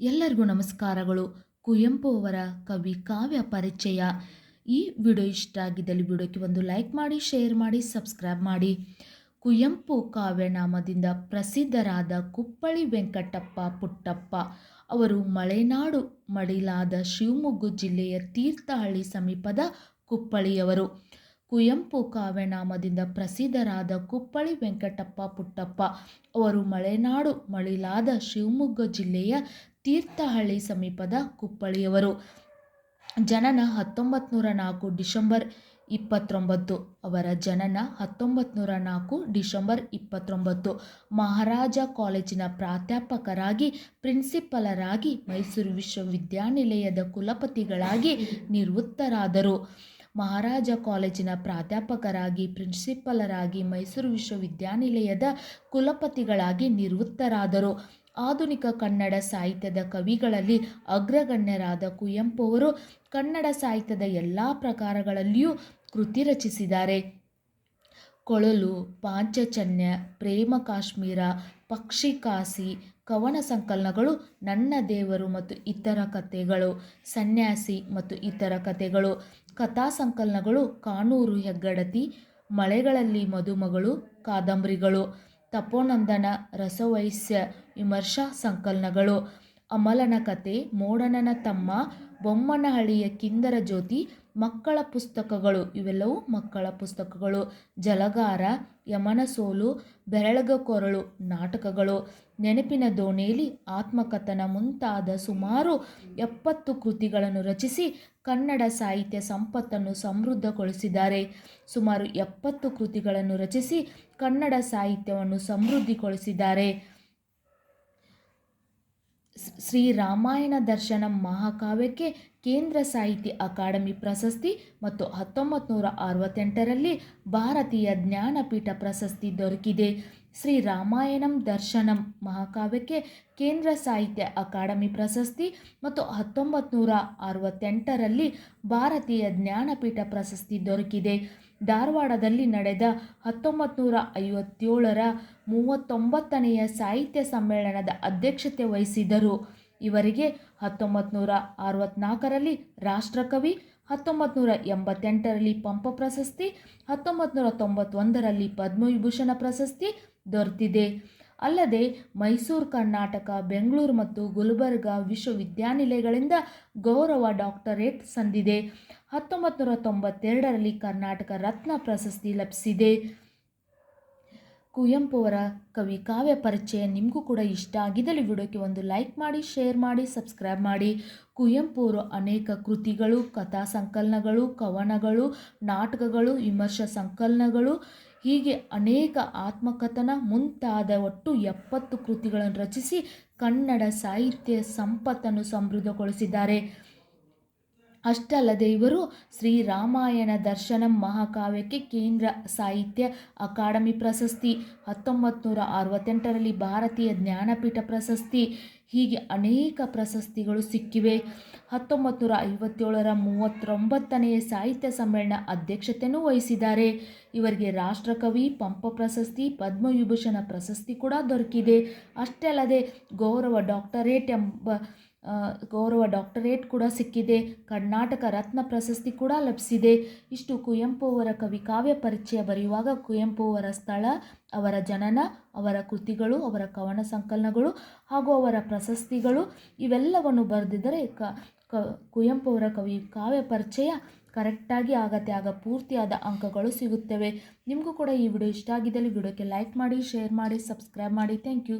ಎಲ್ಲರಿಗೂ ನಮಸ್ಕಾರಗಳು. ಕುವೆಂಪು ಅವರ ಕವಿ ಕಾವ್ಯ ಪರಿಚಯ. ಈ ವಿಡಿಯೋ ಇಷ್ಟ ಆಗಿದ್ದಲ್ಲಿ ವಿಡಿಯೋಕ್ಕೆ ಒಂದು ಲೈಕ್ ಮಾಡಿ, ಶೇರ್ ಮಾಡಿ, ಸಬ್ಸ್ಕ್ರೈಬ್ ಮಾಡಿ. ಕುವೆಂಪು ಕಾವ್ಯನಾಮದಿಂದ ಪ್ರಸಿದ್ಧರಾದ ಕುಪ್ಪಳಿ ವೆಂಕಟಪ್ಪ ಪುಟ್ಟಪ್ಪ ಅವರು ಮಲೆನಾಡು ಮಡಿಲಾದ ಶಿವಮೊಗ್ಗ ಜಿಲ್ಲೆಯ ತೀರ್ಥಹಳ್ಳಿ ಸಮೀಪದ ಕುಪ್ಪಳಿಯವರು ಕುವೆಂಪು ಕಾವ್ಯನಾಮದಿಂದ ಪ್ರಸಿದ್ಧರಾದ ಕುಪ್ಪಳಿ ವೆಂಕಟಪ್ಪ ಪುಟ್ಟಪ್ಪ ಅವರು ಮಲೆನಾಡು ಮಳಿಲಾದ ಶಿವಮೊಗ್ಗ ಜಿಲ್ಲೆಯ ತೀರ್ಥಹಳ್ಳಿ ಸಮೀಪದ ಕುಪ್ಪಳಿಯವರು ಜನನ ಹತ್ತೊಂಬತ್ತು ನೂರ ನಾಲ್ಕು ಡಿಸೆಂಬರ್ ಇಪ್ಪತ್ತೊಂಬತ್ತು. ಅವರ ಜನನ ಹತ್ತೊಂಬತ್ತು ನೂರ ನಾಲ್ಕು ಡಿಸೆಂಬರ್ ಇಪ್ಪತ್ತೊಂಬತ್ತು. ಮಹಾರಾಜ ಕಾಲೇಜಿನ ಪ್ರಾಧ್ಯಾಪಕರಾಗಿ, ಪ್ರಿನ್ಸಿಪಲರಾಗಿ, ಮೈಸೂರು ವಿಶ್ವವಿದ್ಯಾನಿಲಯದ ಕುಲಪತಿಗಳಾಗಿ ನಿವೃತ್ತರಾದರು. ಮಹಾರಾಜ ಕಾಲೇಜಿನ ಪ್ರಾಧ್ಯಾಪಕರಾಗಿ, ಪ್ರಿನ್ಸಿಪಲರಾಗಿ, ಮೈಸೂರು ವಿಶ್ವವಿದ್ಯಾನಿಲಯದ ಕುಲಪತಿಗಳಾಗಿ ನಿವೃತ್ತರಾದರು. ಆಧುನಿಕ ಕನ್ನಡ ಸಾಹಿತ್ಯದ ಕವಿಗಳಲ್ಲಿ ಅಗ್ರಗಣ್ಯರಾದ ಕುವೆಂಪು ಅವರು ಕನ್ನಡ ಸಾಹಿತ್ಯದ ಎಲ್ಲ ಪ್ರಕಾರಗಳಲ್ಲಿಯೂ ಕೃತಿ ರಚಿಸಿದ್ದಾರೆ. ಕೊಳಲು, ಪಾಂಚಜನ್ಯ, ಪ್ರೇಮ ಕಾಶ್ಮೀರ ಪಕ್ಷಿಕಾಸಿ ಕವನ ಸಂಕಲನಗಳು ನನ್ನ ದೇವರು ಮತ್ತು ಇತರ ಕಥೆಗಳು, ಸನ್ಯಾಸಿ ಮತ್ತು ಇತರ ಕಥೆಗಳು, ಕಥಾ ಸಂಕಲನಗಳು, ಕಾನೂರು ಹೆಗ್ಗಡತಿ, ಮಳೆಗಳಲ್ಲಿ ಮದುಮಗಳು, ಕಾದಂಬರಿಗಳು. ತಪೋನಂದನ ರಸವೈಸ್ಯ ವಿಮರ್ಶಾ ಸಂಕಲನಗಳು. ಅಮಲನ ಕತೆ ಮೋಡನನ ತಮ್ಮ ಬೊಮ್ಮನಹಳ್ಳಿಯ ಕಿಂದರ ಜ್ಯೋತಿ ಮಕ್ಕಳ ಪುಸ್ತಕಗಳು, ಇವೆಲ್ಲವೂ ಮಕ್ಕಳ ಪುಸ್ತಕಗಳು. ಜಲಗಾರ ಯಮನ ಸೋಲು ಬೆರಳಗ ಕೊರಳು ನಾಟಕಗಳು. ನೆನಪಿನ ದೋಣಿಯಲ್ಲಿ ಆತ್ಮಕಥನ ಮುಂತಾದ ಸುಮಾರು ಎಪ್ಪತ್ತು ಕೃತಿಗಳನ್ನು ರಚಿಸಿ ಕನ್ನಡ ಸಾಹಿತ್ಯ ಸಂಪತ್ತನ್ನು ಸಮೃದ್ಧಗೊಳಿಸಿದ್ದಾರೆ. ಸುಮಾರು ಎಪ್ಪತ್ತು ಕೃತಿಗಳನ್ನು ರಚಿಸಿ ಕನ್ನಡ ಸಾಹಿತ್ಯವನ್ನು ಸಮೃದ್ಧಿಗೊಳಿಸಿದ್ದಾರೆ. ಶ್ರೀ ರಾಮಾಯಣ ದರ್ಶನ ಮಹಾಕಾವ್ಯಕ್ಕೆ ಕೇಂದ್ರ ಸಾಹಿತ್ಯ ಅಕಾಡೆಮಿ ಪ್ರಶಸ್ತಿ ಮತ್ತು ಹತ್ತೊಂಬತ್ತು ನೂರ ಅರವತ್ತೆಂಟರಲ್ಲಿ ಭಾರತೀಯ ಜ್ಞಾನಪೀಠ ಪ್ರಶಸ್ತಿ ದೊರಕಿದೆ. ಶ್ರೀ ರಾಮಾಯಣಂ ದರ್ಶನಂ ಮಹಾಕಾವ್ಯಕ್ಕೆ ಕೇಂದ್ರ ಸಾಹಿತ್ಯ ಅಕಾಡೆಮಿ ಪ್ರಶಸ್ತಿ ಮತ್ತು ಹತ್ತೊಂಬತ್ತು ನೂರ ಅರವತ್ತೆಂಟರಲ್ಲಿ ಭಾರತೀಯ ಜ್ಞಾನಪೀಠ ಪ್ರಶಸ್ತಿ ದೊರಕಿದೆ. ಧಾರವಾಡದಲ್ಲಿ ನಡೆದ ಹತ್ತೊಂಬತ್ತು ನೂರ ಐವತ್ತೇಳರ ಮೂವತ್ತೊಂಬತ್ತನೆಯ ಸಾಹಿತ್ಯ ಸಮ್ಮೇಳನದ ಅಧ್ಯಕ್ಷತೆ ವಹಿಸಿದರು. ಇವರಿಗೆ ಹತ್ತೊಂಬತ್ತು ನೂರ ಅರವತ್ನಾಲ್ಕರಲ್ಲಿ ರಾಷ್ಟ್ರಕವಿ ಹತ್ತೊಂಬತ್ತು ನೂರ ಎಂಬತ್ತೆಂಟರಲ್ಲಿ ಪಂಪ ಪ್ರಶಸ್ತಿ ಹತ್ತೊಂಬತ್ತು ನೂರ ತೊಂಬತ್ತೊಂದರಲ್ಲಿ ಪದ್ಮವಿಭೂಷಣ ಪ್ರಶಸ್ತಿ ದೊರೆತಿದೆ. ಅಲ್ಲದೆ ಮೈಸೂರು, ಕರ್ನಾಟಕ, ಬೆಂಗಳೂರು ಮತ್ತು ಗುಲ್ಬರ್ಗ ವಿಶ್ವವಿದ್ಯಾನಿಲಯಗಳಿಂದ ಗೌರವ ಡಾಕ್ಟರೇಟ್ ಸಂದಿದೆ. ಹತ್ತೊಂಬತ್ತು ನೂರ ತೊಂಬತ್ತೆರಡರಲ್ಲಿ ಕರ್ನಾಟಕ ರತ್ನ ಪ್ರಶಸ್ತಿ ಲಭಿಸಿದೆ. ಕುವೆಂಪು ಅವರ ಕವಿ ಕಾವ್ಯ ಪರಿಚಯ ನಿಮಗೂ ಕೂಡ ಇಷ್ಟ ಆಗಿದ್ದಲ್ಲಿ ವಿಡಿಯೋಕ್ಕೆ ಒಂದು ಲೈಕ್ ಮಾಡಿ, ಶೇರ್ ಮಾಡಿ, ಸಬ್ಸ್ಕ್ರೈಬ್ ಮಾಡಿ. ಕುವೆಂಪು ಅವರು ಅನೇಕ ಕೃತಿಗಳು, ಕಥಾ ಸಂಕಲನಗಳು, ಕವನಗಳು, ನಾಟಕಗಳು, ವಿಮರ್ಶಾ ಸಂಕಲನಗಳು, ಹೀಗೆ ಅನೇಕ ಆತ್ಮಕಥನ, ಮುಂತಾದ ಒಟ್ಟು ಎಪ್ಪತ್ತು ಕೃತಿಗಳನ್ನು ರಚಿಸಿ ಕನ್ನಡ ಸಾಹಿತ್ಯ ಸಂಪತ್ತನ್ನು ಸಮೃದ್ಧಗೊಳಿಸಿದ್ದಾರೆ. ಅಷ್ಟಲ್ಲದೆ ಇವರು ಶ್ರೀರಾಮಾಯಣ ದರ್ಶನಂ ಮಹಾಕಾವ್ಯಕ್ಕೆ ಕೇಂದ್ರ ಸಾಹಿತ್ಯ ಅಕಾಡೆಮಿ ಪ್ರಶಸ್ತಿ ಹತ್ತೊಂಬತ್ತು ನೂರ ಅರವತ್ತೆಂಟರಲ್ಲಿ ಭಾರತೀಯ ಜ್ಞಾನಪೀಠ ಪ್ರಶಸ್ತಿ, ಹೀಗೆ ಅನೇಕ ಪ್ರಶಸ್ತಿಗಳು ಸಿಕ್ಕಿವೆ. ಹತ್ತೊಂಬತ್ತು ನೂರ ಐವತ್ತೇಳರ ಮೂವತ್ತೊಂಬತ್ತನೆಯ ಸಾಹಿತ್ಯ ಸಮ್ಮೇಳನ ಅಧ್ಯಕ್ಷತೆಯನ್ನು ವಹಿಸಿದ್ದಾರೆ. ಇವರಿಗೆ ರಾಷ್ಟ್ರಕವಿ, ಪಂಪ ಪ್ರಶಸ್ತಿ, ಪದ್ಮವಿಭೂಷಣ ಪ್ರಶಸ್ತಿ ಕೂಡ ದೊರಕಿದೆ. ಅಷ್ಟೇ ಅಲ್ಲದೆ ಗೌರವ ಡಾಕ್ಟರೇಟ್ ಎಂಬ ಗೌರವ ಡಾಕ್ಟರೇಟ್ ಕೂಡ ಸಿಕ್ಕಿದೆ. ಕರ್ನಾಟಕ ರತ್ನ ಪ್ರಶಸ್ತಿ ಕೂಡ ಲಭಿಸಿದೆ. ಇಷ್ಟು ಕುವೆಂಪು ಅವರ ಕವಿ ಕಾವ್ಯ ಪರಿಚಯ ಬರೆಯುವಾಗ ಕುವೆಂಪು ಅವರ ಸ್ಥಳ, ಅವರ ಜನನ, ಅವರ ಕೃತಿಗಳು, ಅವರ ಕವನ ಸಂಕಲನಗಳು ಹಾಗೂ ಅವರ ಪ್ರಶಸ್ತಿಗಳು ಇವೆಲ್ಲವನ್ನು ಬರೆದಿದ್ದರೆ ಕ ಕುವೆಂಪು ಅವರ ಕವಿ ಕಾವ್ಯ ಪರಿಚಯ ಕರೆಕ್ಟಾಗಿ ಆಗತ್ತೆ, ಆಗ ಪೂರ್ತಿಯಾದ ಅಂಕಗಳು ಸಿಗುತ್ತವೆ. ನಿಮಗೂ ಕೂಡ ಈ ವಿಡಿಯೋ ಇಷ್ಟ ಆಗಿದ್ದಲ್ಲಿ ವಿಡಿಯೋಕ್ಕೆ ಲೈಕ್ ಮಾಡಿ, ಶೇರ್ ಮಾಡಿ, ಸಬ್ಸ್ಕ್ರೈಬ್ ಮಾಡಿ. Thank you.